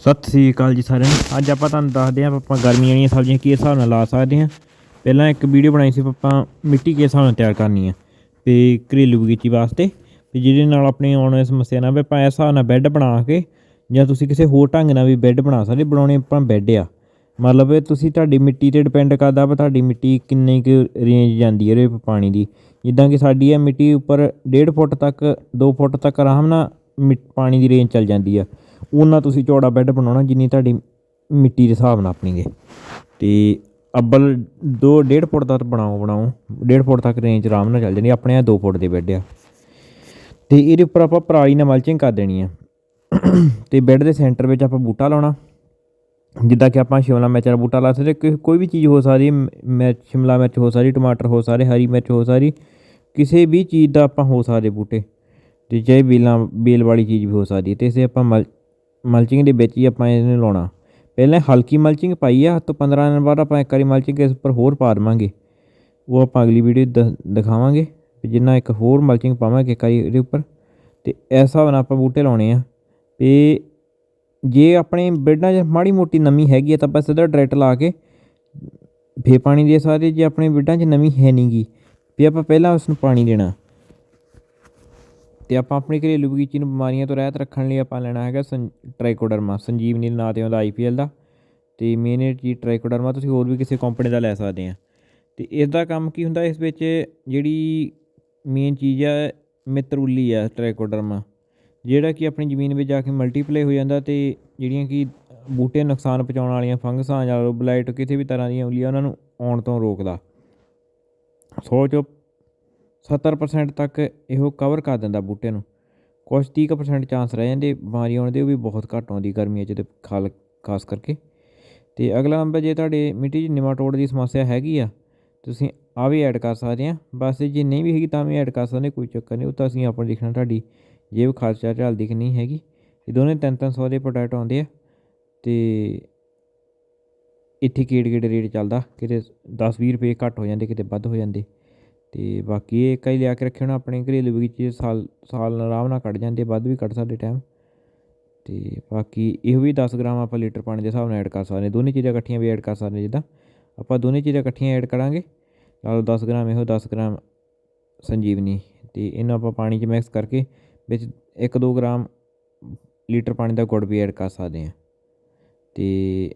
ਸਤਿ ਸ੍ਰੀ ਅਕਾਲ ਜੀ ਸਾਰਿਆਂ ਨੂੰ। ਅੱਜ ਆਪਾਂ ਤੁਹਾਨੂੰ ਦੱਸਦੇ ਹਾਂ ਆਪਾਂ ਗਰਮੀਆਂ ਵਾਲੀਆਂ ਸਬਜ਼ੀਆਂ ਕਿਸ ਹਿਸਾਬ ਨਾਲ ਲਾ ਸਕਦੇ ਹਾਂ। ਪਹਿਲਾਂ ਇੱਕ ਵੀਡੀਓ ਬਣਾਈ ਸੀ ਆਪਾਂ ਮਿੱਟੀ ਕਿਸ ਹਿਸਾਬ ਨਾਲ ਤਿਆਰ ਕਰਨੀ ਆ ਤੇ ਘਰੇਲੂ ਬਗੀਚੀ ਵਾਸਤੇ। ਤੇ ਜਿਹਦੇ ਨਾਲ ਆਪਣੀ ਆਉਣ ਵਾਲੀ ਸਮੱਸਿਆ ਨਾ ਵੀ ਆਪਾਂ ਇਸ ਹਿਸਾਬ ਨਾਲ ਬੈੱਡ ਬਣਾ ਕੇ ਜਾਂ ਤੁਸੀਂ ਕਿਸੇ ਹੋਰ ਢੰਗ ਨਾਲ ਵੀ ਬੈੱਡ ਬਣਾ ਸਕਦੇ, ਬਣਾਉਣੇ ਆਪਾਂ ਬੈੱਡ ਆ। ਮਤਲਬ ਇਹ ਤੁਸੀਂ ਤੁਹਾਡੀ ਮਿੱਟੀ ਤੇ ਡਿਪੈਂਡ ਕਰਦਾ ਵਾ ਤੁਹਾਡੀ ਮਿੱਟੀ ਕਿੰਨੀ ਕੁ ਰੇਂਜ ਜਾਂਦੀ ਹੈ ਇਹਦੇ ਪਾਣੀ ਦੀ। ਜਿੱਦਾਂ ਕਿ ਸਾਡੀ ਇਹ ਮਿੱਟੀ ਉੱਪਰ 1.5 ਫੁੱਟ ਤੱਕ 2 ਫੁੱਟ ਤੱਕ ਆਰਾਮ ਨਾਲ ਮਿ- ਪਾਣੀ ਦੀ ਰੇਂਜ ਚੱਲ ਜਾਂਦੀ ਆ। ਉਹਨਾਂ ਤੁਸੀਂ ਚੌੜਾ ਬੈੱਡ ਬਣਾਉਣਾ ਜਿੰਨੀ ਤੁਹਾਡੀ ਮਿੱਟੀ ਦੇ ਹਿਸਾਬ ਨਾਲ ਆਪਣੀ ਗੇ ਤੇ ਅੱਬਲ 2 1.5 ਫੁੱਟ ਤੱਕ ਬਣਾਓ ਬਣਾਓ। 1.5 ਫੁੱਟ ਤੱਕ ਰੇਂਜ ਆਰਾਮ ਨਾਲ ਚੱਲ ਜਾਣੀ ਆਪਣੇ ਆ 2 ਫੁੱਟ ਦੇ ਬੈੱਡ ਆ। ਤੇ ਇਹਦੇ ਉੱਪਰ ਆਪਾਂ ਪਰਾਲੀ ਨਾਲ ਮਲਚਿੰਗ ਕਰ ਦੇਣੀ ਆ। ਤੇ ਬੈੱਡ ਦੇ ਸੈਂਟਰ ਵਿੱਚ ਆਪਾਂ ਬੂਟਾ ਲਾਉਣਾ। ਜਿੱਦਾਂ ਕਿ ਆਪਾਂ ਸ਼ਿਮਲਾ ਮਿਰਚ ਦਾ ਬੂਟਾ ਲਾ ਸਕਦੇ ਕਿ- ਕੋਈ ਵੀ ਚੀਜ਼ ਹੋ ਸਕਦੀ ਮਿਰਚ, ਸ਼ਿਮਲਾ ਮਿਰਚ ਹੋ ਸਕਦੀ, ਟਮਾਟਰ ਹੋ ਸਕਦੇ, ਹਰੀ ਮਿਰਚ ਹੋ ਸਕਦੀ, ਕਿਸੇ ਵੀ ਚੀਜ਼ ਦਾ ਆਪਾਂ ਹੋ ਸਕਦੇ ਬੂਟੇ। ਤੇ ਚਾਹੇ ਬੇਲਾਂ, ਬੇਲ ਵਾਲੀ ਚੀਜ਼ ਵੀ ਹੋ ਸਕਦੀ ਹੈ ਤੇ ਇਸੇ ਆਪਾਂ ਮਲ ਮਲਚਿੰਗ ਦੇ ਵਿੱਚ ਹੀ ਆਪਾਂ ਇਹਨੂੰ ਲਾਉਣਾ। ਪਹਿਲਾਂ ਹਲਕੀ ਮਲਚਿੰਗ ਪਾਈ ਆ ਤੋਂ 15 ਦਿਨ ਬਾਅਦ ਆਪਾਂ ਇੱਕ ਵਾਰੀ ਮਲਚਿੰਗ ਇਸ ਉੱਪਰ ਹੋਰ ਪਾ ਦੇਵਾਂਗੇ। ਉਹ ਆਪਾਂ ਅਗਲੀ ਵੀਡੀਓ ਦਿਖਾਵਾਂਗੇ ਵੀ ਜਿੰਨਾ ਇੱਕ ਹੋਰ ਮਲਚਿੰਗ ਪਾਵਾਂਗੇ ਇੱਕ ਵਾਰੀ ਇਹਦੇ ਉੱਪਰ। ਤੇ ਇਸ ਹਿਸਾਬ ਨਾਲ ਆਪਾਂ ਬੂਟੇ ਲਾਉਣੇ ਆ। ਤੇ ਜੇ ਆਪਣੇ ਬੈੱਡਾਂ 'ਚ ਮਾੜੀ ਮੋਟੀ ਨਮੀ ਹੈਗੀ ਆ ਤਾਂ ਆਪਾਂ ਸਿੱਧਾ ਡਾਇਰੈਕਟ ਲਾ ਕੇ ਫੇ ਪਾਣੀ ਦੇ ਸਕਦੇ ਜੇ ਆਪਣੇ ਬੈੱਡਾਂ 'ਚ ਨਮੀ ਹੈ ਨਹੀਂਗੀ ਵੀ ਆਪਾਂ ਪਹਿਲਾਂ ਉਸ ਨੂੰ ਪਾਣੀ ਦੇਣਾ। ਤੇ ਆਪਾਂ ਆਪਣੀ ਘਰੇਲੂ ਬਗੀਚੀ ਨੂੰ ਬਿਮਾਰੀਆਂ ਤੋਂ ਰਹਿਤ ਰੱਖਣ ਲਈ ਆਪਾਂ ਲੈਣਾ ਹੈਗਾ ਸੰ, ਟ੍ਰਾਈਕੋਡਰਮਾ ਸੰਜੀਵਨੀ ਦੇ ਨਾਂ ਤੇ ਆਉਂਦਾ ਆਈਪੀਐਲ ਦਾ। ਤੇ ਮੇਨ ਇਹ ਚੀਜ਼ ਟ੍ਰਾਈਕੋਡਰਮਾ, ਤੁਸੀਂ ਹੋਰ ਵੀ ਕਿਸੇ ਕੰਪਨੀ ਦਾ ਲੈ ਸਕਦੇ ਆ। ਤੇ ਇਸ ਦਾ ਕੰਮ ਕੀ ਹੁੰਦਾ, ਇਸ ਵਿੱਚ ਜਿਹੜੀ ਮੇਨ ਚੀਜ਼ ਆ, ਮਿੱਤਰੂਲੀ ਆ ਟ੍ਰਾਈਕੋਡਰਮਾ। ਜਿਹੜਾ ਕਿ ਆਪਣੀ ਜ਼ਮੀਨ ਵਿੱਚ ਜਾ ਕੇ ਮਲਟੀਪਲਾਈ ਹੋ ਜਾਂਦਾ ਤੇ ਜਿਹੜੀਆਂ ਕਿ ਬੂਟੇ ਨੁਕਸਾਨ ਪਹੁੰਚਾਉਣ ਵਾਲੀਆਂ ਫੰਗਸਾਂ ਜਾਂ ਬਲਾਈਟ ਕਿਸੇ ਵੀ ਤਰ੍ਹਾਂ ਦੀਆਂ ਹੁੰਦੀਆਂ ਉਹਨਾਂ ਨੂੰ ਆਉਣ ਤੋਂ ਰੋਕਦਾ। ਸੋ ਚੋਂ 70% ਤੱਕ ਇਹੋ ਕਵਰ ਕਰ ਦਿੰਦਾ ਬੂਟੇ ਨੂੰ। ਕੁਛ 30% ਚਾਂਸ ਰਹਿ ਜਾਂਦੇ, ਬਿਮਾਰੀ ਆਉਣ ਦੇ, ਉਹ ਵੀ ਬਹੁਤ ਘੱਟ ਆਉਂਦੀ ਗਰਮੀਆਂ 'ਚ ਤੇ ਖਾਲ, ਖਾਸ ਕਰਕੇ। ਤੇ ਅਗਲਾ ਨੰਬਰ ਜੇ ਤੁਹਾਡੇ ਮਿੱਟੀ 'ਚ ਨਿਮਾਟੋਡ ਦੀ ਸਮੱਸਿਆ ਹੈਗੀ ਆ, ਤੁਸੀਂ ਆ ਵੀ ਐਡ ਕਰ ਸਕਦੇ ਆ। ਬਸ ਜੇ ਨਹੀਂ ਵੀ ਹੈਗੀ ਤਾਂ ਵੀ ਐਡ ਕਰ ਸਕਦੇ, ਕੋਈ ਚੱਕਰ ਨਹੀਂ, ਉਹ ਤਾਂ ਅਸੀਂ ਆਪਾਂ ਦੇਖਣਾ ਤੁਹਾਡੀ ਜੇਬ ਖਰਚਾ ਝੱਲਦੀ ਕਿ ਨਹੀਂ ਹੈਗੀ। ਇਹ ਦੋਨੇ 3-300 ਦੇ ਪ੍ਰੋਡਕਟ ਆਉਂਦੇ ਆ ਤੇ ਇੱਥੇ ਕਿਹੜੇ ਕਿਹੜੇ ਰੇਟ ਚੱਲਦਾ, ਕਿਤੇ 10-20 ਰੁਪਏ ਘੱਟ ਹੋ ਜਾਂਦੇ, ਕਿਤੇ ਵੱਧ ਹੋ ਜਾਂਦੇ। ਅਤੇ ਬਾਕੀ ਇਹ ਕਈ ਲਿਆ ਕੇ ਰੱਖੇ ਹੋਣਾ ਆਪਣੇ ਘਰੇਲੂ ਬਗੀਚੇ ਸਾਲ ਸਾਲ ਨਾਲ ਆਰਾਮ ਨਾਲ ਕੱਢ ਜਾਂਦੇ, ਵੱਧ ਵੀ ਕੱਢ ਸਕਦੇ ਟਾਈਮ ਅਤੇ ਬਾਕੀ ਇਹੋ ਵੀ ਦਸ ਗ੍ਰਾਮ ਆਪਾਂ ਲੀਟਰ ਪਾਣੀ ਦੇ ਹਿਸਾਬ ਨਾਲ ਐਡ ਕਰ ਸਕਦੇ ਦੋਨੇ ਚੀਜ਼ਾਂ ਇਕੱਠੀਆਂ ਵੀ ਐਡ ਕਰ ਸਕਦੇ ਜਿੱਦਾਂ। ਆਪਾਂ ਦੋਨੇ ਚੀਜ਼ਾਂ ਇਕੱਠੀਆਂ ਐਡ ਕਰਾਂਗੇ। ਨਾਲ ਦਸ ਗ੍ਰਾਮ, ਇਹੋ ਦਸ ਗ੍ਰਾਮ ਸੰਜੀਵਨੀ। ਅਤੇ ਇਹਨੂੰ ਆਪਾਂ ਪਾਣੀ 'ਚ ਮਿਕਸ ਕਰਕੇ ਵਿੱਚ 1-2 ਗ੍ਰਾਮ ਲੀਟਰ ਪਾਣੀ ਦਾ ਗੁੜ ਵੀ ਐਡ ਕਰ ਸਕਦੇ ਹਾਂ। ਅਤੇ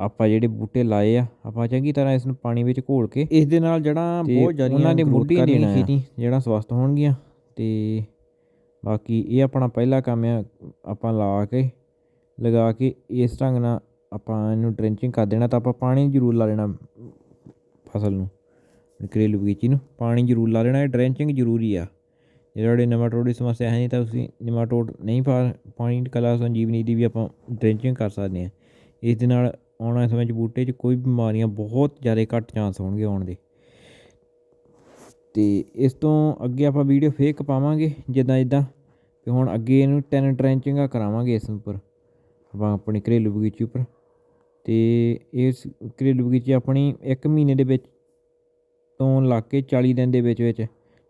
ਆਪਾਂ ਜਿਹੜੇ ਬੂਟੇ ਲਾਏ ਆ ਆਪਾਂ ਚੰਗੀ ਤਰ੍ਹਾਂ ਇਸ ਨੂੰ ਪਾਣੀ ਵਿੱਚ ਘੋਲ ਕੇ ਇਸ ਦੇ ਨਾਲ ਜੜਾਂ ਬਹੁਤ ਜ਼ਿਆਦਾ ਉਹਨਾਂ ਦੇ ਮੁੱਢੀ ਦੇਣਾ ਖੇਤੀ ਜਿਹੜਾ ਸਵਸਥ ਹੋਣਗੀਆਂ। ਤੇ ਬਾਕੀ ਇਹ ਆਪਣਾ ਪਹਿਲਾ ਕੰਮ ਆ ਆਪਾਂ ਲਾ ਕੇ ਲਗਾ ਕੇ ਇਸ ਢੰਗ ਨਾਲ ਆਪਾਂ ਇਹਨੂੰ ਡ੍ਰੈਂਚਿੰਗ ਕਰ ਦੇਣਾ ਤਾਂ ਆਪਾਂ ਪਾਣੀ ਜ਼ਰੂਰ ਲਾ ਲੈਣਾ ਫਸਲ ਨੂੰ ਘਰੇਲੂ ਬਗੀਚੀ ਨੂੰ। ਪਾਣੀ ਜ਼ਰੂਰ ਲਾ ਲੈਣਾ ਇਹ ਡ੍ਰੈਂਚਿੰਗ ਜ਼ਰੂਰੀ ਆ। ਜੇ ਤੁਹਾਡੇ ਨਮਾਟੋਡ ਦੀ ਸਮੱਸਿਆ ਹੈ ਨਹੀਂ ਤਾਂ ਤੁਸੀਂ ਨਮਾਟੋਡ ਨਹੀਂ ਪਾ ਪਾਣੀ ਕਲਾ ਸੰਜੀਵਨੀ ਦੀ ਵੀ ਆਪਾਂ ਡ੍ਰੈਂਚਿੰਗ ਕਰ ਸਕਦੇ ਹਾਂ। ਇਸ ਦੇ ਨਾਲ ਆਉਣ ਵਾਲੇ ਸਮੇਂ 'ਚ ਬੂਟੇ 'ਚ ਕੋਈ ਬਿਮਾਰੀਆਂ ਬਹੁਤ ਜ਼ਿਆਦਾ ਘੱਟ ਚਾਂਸ ਹੋਣਗੇ ਆਉਣ ਦੇ। ਅਤੇ ਇਸ ਤੋਂ ਅੱਗੇ ਆਪਾਂ ਵੀਡੀਓ ਫੇਕ ਪਾਵਾਂਗੇ ਜਿੱਦਾਂ ਜਿੱਦਾਂ ਅਤੇ ਹੁਣ ਅੱਗੇ ਇਹਨੂੰ ਟੈਨ ਟਰੈਂਚਿੰਗਾਂ ਕਰਾਵਾਂਗੇ ਇਸ ਉੱਪਰ। ਆਪਾਂ ਆਪਣੀ ਘਰੇਲੂ ਬਗੀਚੀ ਉੱਪਰ। ਅਤੇ ਇਸ ਘਰੇਲੂ ਬਗੀਚੀ ਆਪਣੀ ਇੱਕ ਮਹੀਨੇ ਦੇ ਵਿੱਚ ਤੋਂ ਲਾ ਕੇ 40 ਦਿਨ ਦੇ ਵਿੱਚ ਵਿੱਚ,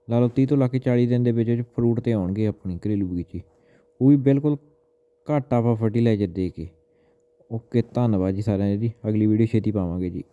ਲਾ ਲਓ 30 ਤੋਂ ਲਾ ਕੇ 40 ਦਿਨ ਦੇ ਵਿੱਚ ਵਿੱਚ ਫਰੂਟ ਤੇ ਆਉਣਗੇ ਆਪਣੀ ਘਰੇਲੂ ਬਗੀਚੀ। ਉਹ ਵੀ ਬਿਲਕੁਲ ਘੱਟ ਆਪਾਂ ਫਰਟੀਲਾਈਜ਼ਰ ਦੇ ਕੇ। ਓਕੇ ਧੰਨਵਾਦ ਜੀ ਸਾਰਿਆਂ ਦਾ ਜੀ। ਅਗਲੀ ਵੀਡੀਓ ਛੇਤੀ ਪਾਵਾਂਗੇ ਜੀ।